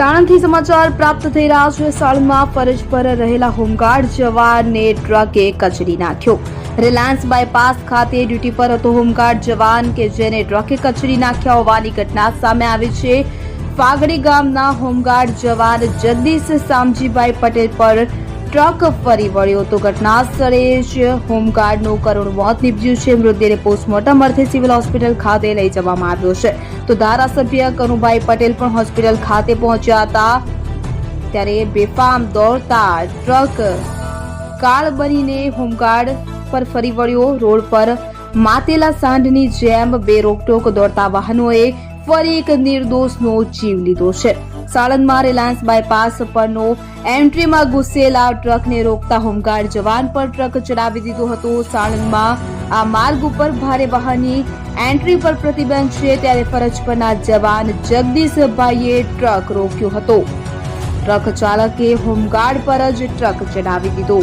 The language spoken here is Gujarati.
સાણંદથી સમાચાર પ્રાપ્ત થઈ રહ્યા છે. સાણંદમાં ફરજ પર રહેલા હોમગાર્ડ જવાનને ટ્રકે કચડી નાખ્યો. રિલાયન્સ બાયપાસ ખાતે ડ્યુટી પર હતો હોમગાર્ડ જવાન કે જેને ટ્રકે કચડી નાખ્યા હોવાની ઘટના સામે આવી છે. ફાગડી ગામના હોમગાર્ડ જવાન જગદીશ સામજીભાઈ પટેલ પર ટ્રક ફરી વળ્યો તો ઘટના સ્થળે જ હોમગાર્ડનું કરુણ મોત નીપજ્યું છે. મૃતદેહને પોસ્ટમોર્ટમ અર્થે સિવિલ હોસ્પિટલ ખાતે લઈ જવામાં આવ્યો છે. તો ધારાસભ્ય કનુભાઈ પટેલ પણ હોસ્પિટલ ખાતે પહોંચ્યા હતા. ત્યારે બેફામ દોડતા ટ્રક કાળ બનીને હોમગાર્ડ પર ફરી વળ્યો. રોડ પર માતેલા સાંઢની જેમ બે રોકટોક દોડતા વાહનોએ ફરી એક નિર્દોષનો જીવ લીધો છે. સાણંદમાં રિલાયન્સ બાયપાસ પરનો એન્ટ્રીમાં ઘૂસેલા ટ્રકને રોકતા હોમગાર્ડ જવાન પર ટ્રક ચડાવી દીધો હતો. સાણંદમાં આ માર્ગ ઉપર ભારે વાહનની એન્ટ્રી પર પ્રતિબંધ છે. ત્યારે ફરજ પરના જવાન જગદીશભાઈએ ટ્રક રોક્યો હતો. ટ્રક ચાલકે હોમગાર્ડ પર જ ટ્રક ચડાવી દીધો.